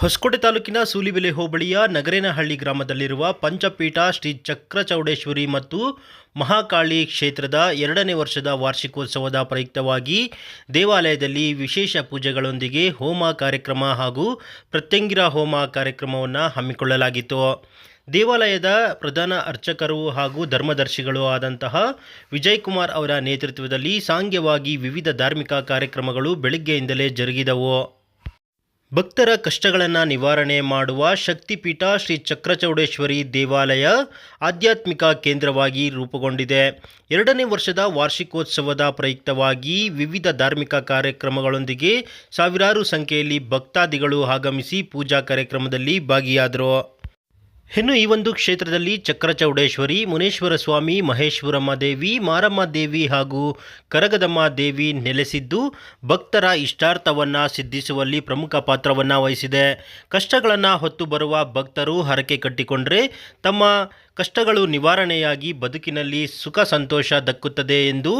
ಹೊಸಕೋಟೆ ತಾಲೂಕಿನ ಸೂಲಿಬೆಲೆ ಹೋಬಳಿಯ ನಗರೇನಹಳ್ಳಿ ಗ್ರಾಮದಲ್ಲಿರುವ ಪಂಚಪೀಠ ಶ್ರೀ ಚಕ್ರಚೌಡೇಶ್ವರಿ ಮತ್ತು ಮಹಾಕಾಳಿ ಕ್ಷೇತ್ರದ ಎರಡನೇ ವರ್ಷದ ವಾರ್ಷಿಕೋತ್ಸವದ ಪ್ರಯುಕ್ತವಾಗಿ ದೇವಾಲಯದಲ್ಲಿ ವಿಶೇಷ ಪೂಜೆಗಳೊಂದಿಗೆ ಹೋಮ ಕಾರ್ಯಕ್ರಮ ಹಾಗೂ ಪ್ರತ್ಯಂಗಿರ ಹೋಮ ಕಾರ್ಯಕ್ರಮವನ್ನು ಹಮ್ಮಿಕೊಳ್ಳಲಾಗಿತ್ತು. ದೇವಾಲಯದ ಪ್ರಧಾನ ಅರ್ಚಕರು ಹಾಗೂ ಧರ್ಮದರ್ಶಿಗಳು ಆದಂತಹ ವಿಜಯಕುಮಾರ್ ಅವರ ನೇತೃತ್ವದಲ್ಲಿ ಸಾಂಗ್ಯವಾಗಿ ವಿವಿಧ ಧಾರ್ಮಿಕ ಕಾರ್ಯಕ್ರಮಗಳು ಬೆಳಗ್ಗೆಯಿಂದಲೇ ಜರುಗಿದವು. ಭಕ್ತರ ಕಷ್ಟಗಳನ್ನು ನಿವಾರಣೆ ಮಾಡುವ ಶಕ್ತಿಪೀಠ ಶ್ರೀ ಚಕ್ರಚೌಡೇಶ್ವರಿ ದೇವಾಲಯ ಆಧ್ಯಾತ್ಮಿಕ ಕೇಂದ್ರವಾಗಿ ರೂಪುಗೊಂಡಿದೆ. ಎರಡನೇ ವರ್ಷದ ವಾರ್ಷಿಕೋತ್ಸವದ ಪ್ರಯುಕ್ತವಾಗಿ ವಿವಿಧ ಧಾರ್ಮಿಕ ಕಾರ್ಯಕ್ರಮಗಳೊಂದಿಗೆ ಸಾವಿರಾರು ಸಂಖ್ಯೆಯಲ್ಲಿ ಭಕ್ತಾದಿಗಳು ಆಗಮಿಸಿ ಪೂಜಾ ಕಾರ್ಯಕ್ರಮದಲ್ಲಿ ಭಾಗಿಯಾದರು. ಇನ್ನು ಈ ಒಂದು ಕ್ಷೇತ್ರದಲ್ಲಿ ಚಕ್ರಚೌಡೇಶ್ವರಿ ಮುನೇಶ್ವರ ಸ್ವಾಮಿ ಮಹೇಶ್ವರಮ್ಮ ದೇವಿ, ಮಾರಮ್ಮ ದೇವಿ ಹಾಗೂ ಕರಗದಮ್ಮ ದೇವಿ ನೆಲೆಸಿದ್ದು ಭಕ್ತರ ಇಷ್ಟಾರ್ಥವನ್ನು ಸಿದ್ಧಿಸುವಲ್ಲಿ ಪ್ರಮುಖ ಪಾತ್ರವನ್ನು ವಹಿಸಿದೆ. ಕಷ್ಟಗಳನ್ನು ಹೊತ್ತು ಬರುವ ಭಕ್ತರು ಹರಕೆ ಕಟ್ಟಿಕೊಂಡರೆ ತಮ್ಮ ಕಷ್ಟಗಳು ನಿವಾರಣೆಯಾಗಿ ಬದುಕಿನಲ್ಲಿ ಸುಖ ಸಂತೋಷ ದಕ್ಕುತ್ತದೆ ಎಂದು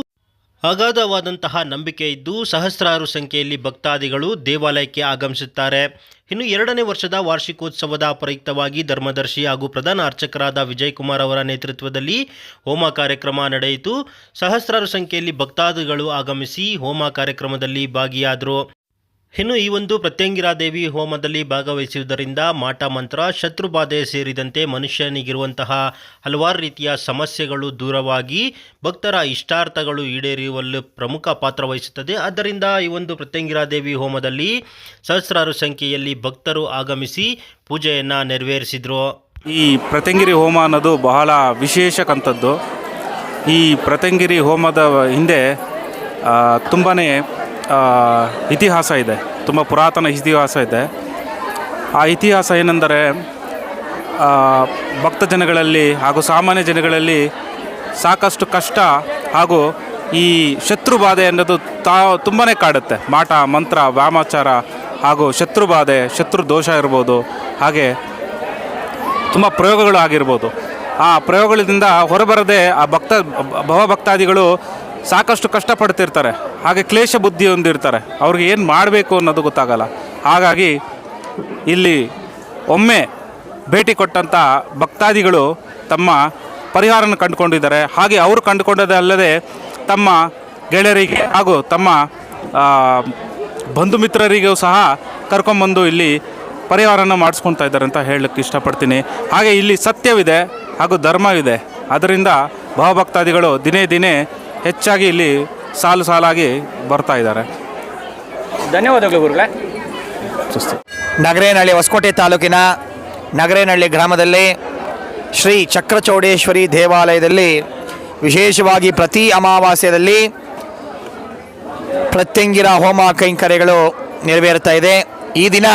ಅಗಾಧವಾದಂತಹ ನಂಬಿಕೆ ಇದ್ದು ಸಹಸ್ರಾರು ಸಂಖ್ಯೆಯಲ್ಲಿ ಭಕ್ತಾದಿಗಳು ದೇವಾಲಯಕ್ಕೆ ಆಗಮಿಸುತ್ತಾರೆ. ಇನ್ನು ಎರಡನೇ ವರ್ಷದ ವಾರ್ಷಿಕೋತ್ಸವದ ಪ್ರಯುಕ್ತವಾಗಿ ಧರ್ಮದರ್ಶಿ ಹಾಗೂ ಪ್ರಧಾನ ಅರ್ಚಕರಾದ ವಿಜಯ್ ಕುಮಾರ್ ಅವರ ನೇತೃತ್ವದಲ್ಲಿ ಹೋಮ ಕಾರ್ಯಕ್ರಮ ನಡೆಯಿತು. ಸಹಸ್ರಾರು ಸಂಖ್ಯೆಯಲ್ಲಿ ಭಕ್ತಾದಿಗಳು ಆಗಮಿಸಿ ಹೋಮ ಕಾರ್ಯಕ್ರಮದಲ್ಲಿ ಭಾಗಿಯಾದರು. ಇನ್ನು ಈ ಒಂದು ಪ್ರತ್ಯಂಗಿರಾದೇವಿ ಹೋಮದಲ್ಲಿ ಭಾಗವಹಿಸುವುದರಿಂದ ಮಾಟ ಮಂತ್ರ, ಶತ್ರುಬಾಧೆ ಸೇರಿದಂತೆ ಮನುಷ್ಯನಿಗಿರುವಂತಹ ಹಲವಾರು ರೀತಿಯ ಸಮಸ್ಯೆಗಳು ದೂರವಾಗಿ ಭಕ್ತರ ಇಷ್ಟಾರ್ಥಗಳು ಈಡೇರಿಯುವಲ್ಲಿ ಪ್ರಮುಖ ಪಾತ್ರ ವಹಿಸುತ್ತದೆ. ಆದ್ದರಿಂದ ಈ ಒಂದು ಪ್ರತ್ಯಂಗಿರಾದೇವಿ ಹೋಮದಲ್ಲಿ ಸಹಸ್ರಾರು ಸಂಖ್ಯೆಯಲ್ಲಿ ಭಕ್ತರು ಆಗಮಿಸಿ ಪೂಜೆಯನ್ನು ನೆರವೇರಿಸಿದರು. ಈ ಪ್ರತ್ಯಂಗಿರಿ ಹೋಮ ಅನ್ನೋದು ಬಹಳ ವಿಶೇಷಕ್ಕಂಥದ್ದು. ಈ ಪ್ರತ್ಯಂಗಿರಿ ಹೋಮದ ಹಿಂದೆ ತುಂಬಾ ಇತಿಹಾಸ ಇದೆ. ತುಂಬ ಪುರಾತನ ಇತಿಹಾಸ ಇದೆ. ಆ ಇತಿಹಾಸ ಏನೆಂದರೆ ಭಕ್ತ ಜನಗಳಲ್ಲಿ ಹಾಗೂ ಸಾಮಾನ್ಯ ಜನಗಳಲ್ಲಿ ಸಾಕಷ್ಟು ಕಷ್ಟ ಹಾಗೂ ಈ ಶತ್ರು ಬಾಧೆ ಅನ್ನೋದು ತಾ ತುಂಬಾ ಕಾಡುತ್ತೆ. ಮಾಟ, ಮಂತ್ರ, ವಾಮಾಚಾರ ಹಾಗೂ ಶತ್ರು ಬಾಧೆ, ಶತ್ರು ದೋಷ ಇರ್ಬೋದು. ಹಾಗೆ ತುಂಬ ಪ್ರಯೋಗಗಳು ಆಗಿರ್ಬೋದು. ಆ ಪ್ರಯೋಗಗಳಿಂದ ಹೊರಬರದೆ ಆ ಭಕ್ತ ಭವಭಕ್ತಾದಿಗಳು ಸಾಕಷ್ಟು ಕಷ್ಟಪಡ್ತಿರ್ತಾರೆ. ಹಾಗೆ ಕ್ಲೇಶ ಬುದ್ಧಿ ಹೊಂದಿರ್ತಾರೆ ಅವ್ರಿಗೆ ಏನು ಮಾಡಬೇಕು ಅನ್ನೋದು ಗೊತ್ತಾಗಲ್ಲ. ಹಾಗಾಗಿ ಇಲ್ಲಿ ಒಮ್ಮೆ ಭೇಟಿ ಕೊಟ್ಟಂಥ ಭಕ್ತಾದಿಗಳು ತಮ್ಮ ಪರಿಹಾರನ ಕಂಡುಕೊಂಡಿದ್ದಾರೆ. ಹಾಗೆ ಅವರು ಕಂಡುಕೊಂಡದೇ ಅಲ್ಲದೆ ತಮ್ಮ ಗೆಳೆಯರಿಗೆ ಹಾಗೂ ತಮ್ಮ ಬಂಧು ಮಿತ್ರರಿಗೂ ಸಹ ಕರ್ಕೊಂಬಂದು ಇಲ್ಲಿ ಪರಿಹಾರನ ಮಾಡಿಸ್ಕೊಳ್ತಾ ಇದ್ದಾರೆ ಅಂತ ಹೇಳಕ್ಕೆ ಇಷ್ಟಪಡ್ತೀನಿ. ಹಾಗೆ ಇಲ್ಲಿ ಸತ್ಯವಿದೆ ಹಾಗೂ ಧರ್ಮವಿದೆ. ಅದರಿಂದ ಭಾವಭಕ್ತಾದಿಗಳು ದಿನೇ ದಿನೇ ಹೆಚ್ಚಾಗಿ ಇಲ್ಲಿ ಸಾಲು ಸಾಲಾಗಿ ಬರ್ತಾ ಇದ್ದಾರೆ. ಧನ್ಯವಾದಗಳು ಗುರುಗಳೇ. ನಗರೇನಹಳ್ಳಿ ಹೊಸಕೋಟೆ ತಾಲೂಕಿನ ನಗರೇನಹಳ್ಳಿ ಗ್ರಾಮದಲ್ಲಿ ಶ್ರೀ ಚಕ್ರಚೌಡೇಶ್ವರಿ ದೇವಾಲಯದಲ್ಲಿ ವಿಶೇಷವಾಗಿ ಪ್ರತಿ ಅಮಾವಾಸ್ಯದಲ್ಲಿ ಪ್ರತ್ಯಂಗಿರ ಹೋಮ ಕೈಂಕರ್ಯಗಳು ನೆರವೇರುತ್ತಾ ಇದೆ. ಈ ದಿನ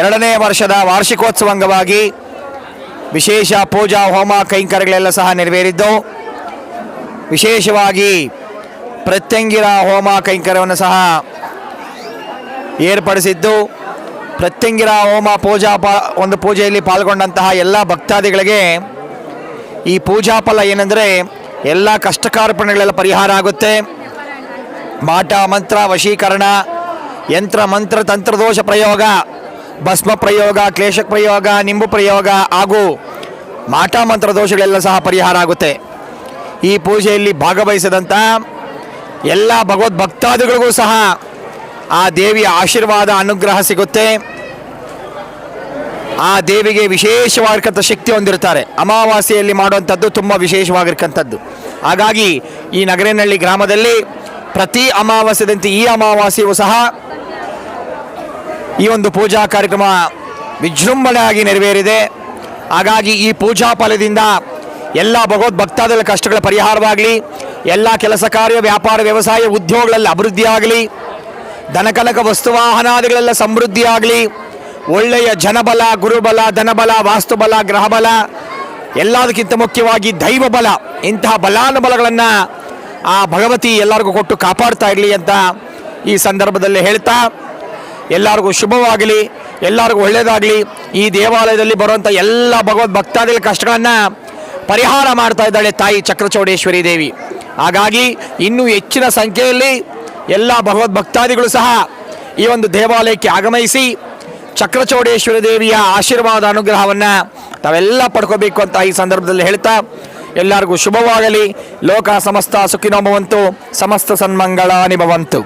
ಎರಡನೇ ವರ್ಷದ ವಾರ್ಷಿಕೋತ್ಸವ ಅಂಗವಾಗಿ ವಿಶೇಷ ಪೂಜಾ ಹೋಮ ಕೈಂಕರ್ಯಗಳೆಲ್ಲ ಸಹ ನೆರವೇರಿದ್ದು. ವಿಶೇಷವಾಗಿ ಪ್ರತ್ಯಂಗಿರ ಹೋಮ ಕೈಂಕರ್ಯವನ್ನು ಸಹ ಏರ್ಪಡಿಸಿದ್ದು. ಪ್ರತ್ಯಂಗಿರ ಹೋಮ ಪೂಜಾ ಪ, ಒಂದು ಪೂಜೆಯಲ್ಲಿ ಪಾಲ್ಗೊಂಡಂತಹ ಎಲ್ಲ ಭಕ್ತಾದಿಗಳಿಗೆ ಈ ಪೂಜಾ ಫಲ ಏನೆಂದರೆ ಎಲ್ಲ ಕಷ್ಟಕಾರ್ಪಣೆಗಳೆಲ್ಲ ಪರಿಹಾರ ಆಗುತ್ತೆ. ಮಾಟ, ಮಂತ್ರ, ವಶೀಕರಣ, ಯಂತ್ರ, ಮಂತ್ರ, ತಂತ್ರದೋಷ ಪ್ರಯೋಗ, ಭಸ್ಮ ಪ್ರಯೋಗ ಕ್ಲೇಶ ಪ್ರಯೋಗ ನಿಂಬು ಪ್ರಯೋಗ ಹಾಗೂ ಮಾಟ, ಮಂತ್ರ ದೋಷಗಳೆಲ್ಲ ಸಹ ಪರಿಹಾರ ಆಗುತ್ತೆ. ಈ ಪೂಜೆಯಲ್ಲಿ ಭಾಗವಹಿಸಿದಂಥ ಎಲ್ಲ ಭಗವದ್ ಭಕ್ತಾದಿಗಳಿಗೂ ಸಹ ಆ ದೇವಿಯ ಆಶೀರ್ವಾದ, ಅನುಗ್ರಹ ಸಿಗುತ್ತೆ. ಆ ದೇವಿಗೆ ವಿಶೇಷವಾಗಿರ್ತಕ್ಕಂಥ ಶಕ್ತಿ ಹೊಂದಿರ್ತಾರೆ ಅಮಾವಾಸ್ಯೆಯಲ್ಲಿ ಮಾಡುವಂಥದ್ದು ತುಂಬ ವಿಶೇಷವಾಗಿರ್ತಕ್ಕಂಥದ್ದು. ಹಾಗಾಗಿ ಈ ನಗರನಹಳ್ಳಿ ಗ್ರಾಮದಲ್ಲಿ ಪ್ರತಿ ಅಮಾವಾಸ್ಯದಂತೆ ಈ ಅಮಾವಾಸ್ಯೆಯೂ ಸಹ ಈ ಒಂದು ಪೂಜಾ ಕಾರ್ಯಕ್ರಮ ವಿಜೃಂಭಣೆಯಾಗಿ ನೆರವೇರಿದೆ. ಹಾಗಾಗಿ ಈ ಪೂಜಾ ಫಲದಿಂದ ಎಲ್ಲ ಭಗವದ್ ಭಕ್ತಾದಿಗಳ ಕಷ್ಟಗಳ ಪರಿಹಾರವಾಗಲಿ, ಎಲ್ಲ ಕೆಲಸ ಕಾರ್ಯ, ವ್ಯಾಪಾರ, ವ್ಯವಸಾಯ, ಉದ್ಯೋಗಗಳಲ್ಲಿ ಅಭಿವೃದ್ಧಿಯಾಗಲಿ ದನಕನಕ ವಸ್ತುವಾಹನಾದಿಗಳೆಲ್ಲ ಸಮೃದ್ಧಿಯಾಗಲಿ ಒಳ್ಳೆಯ ಜನಬಲ, ಗುರುಬಲ, ಧನಬಲ, ವಾಸ್ತುಬಲ, ಗ್ರಹಬಲ, ಎಲ್ಲದಕ್ಕಿಂತ ಮುಖ್ಯವಾಗಿ ದೈವ ಬಲ ಇಂತಹ ಬಲಾನುಬಲಗಳನ್ನು ಆ ಭಗವತಿ ಎಲ್ಲರಿಗೂ ಕೊಟ್ಟು ಕಾಪಾಡ್ತಾ ಇರಲಿ ಅಂತ ಈ ಸಂದರ್ಭದಲ್ಲಿ ಹೇಳ್ತಾ, ಎಲ್ಲರಿಗೂ ಶುಭವಾಗಲಿ, ಎಲ್ಲರಿಗೂ ಒಳ್ಳೆಯದಾಗಲಿ ಈ ದೇವಾಲಯದಲ್ಲಿ ಬರುವಂಥ ಎಲ್ಲ ಭಗವದ್ ಭಕ್ತಾದಿಗಳ ಕಷ್ಟಗಳನ್ನು ಪರಿಹಾರ ಮಾಡ್ತಾ ಇದ್ದಾಳೆ ತಾಯಿ ಚಕ್ರಚೌಡೇಶ್ವರಿ ದೇವಿ. ಹಾಗಾಗಿ ಇನ್ನೂ ಹೆಚ್ಚಿನ ಸಂಖ್ಯೆಯಲ್ಲಿ ಎಲ್ಲ ಭಗವದ್ ಭಕ್ತಾದಿಗಳು ಸಹ ಈ ಒಂದು ದೇವಾಲಯಕ್ಕೆ ಆಗಮಿಸಿ ಚಕ್ರಚೌಡೇಶ್ವರಿ ದೇವಿಯ ಆಶೀರ್ವಾದ ಅನುಗ್ರಹವನ್ನು ತಾವೆಲ್ಲ ಪಡ್ಕೋಬೇಕು ಅಂತ ಈ ಸಂದರ್ಭದಲ್ಲಿ ಹೇಳ್ತಾ ಎಲ್ಲರಿಗೂ ಶುಭವಾಗಲಿ. ಲೋಕ ಸಮಸ್ತ ಸುಖಿನೋಮವಂತು ಸಮಸ್ತ ಸನ್ಮಂಗಳ ಭವಂತು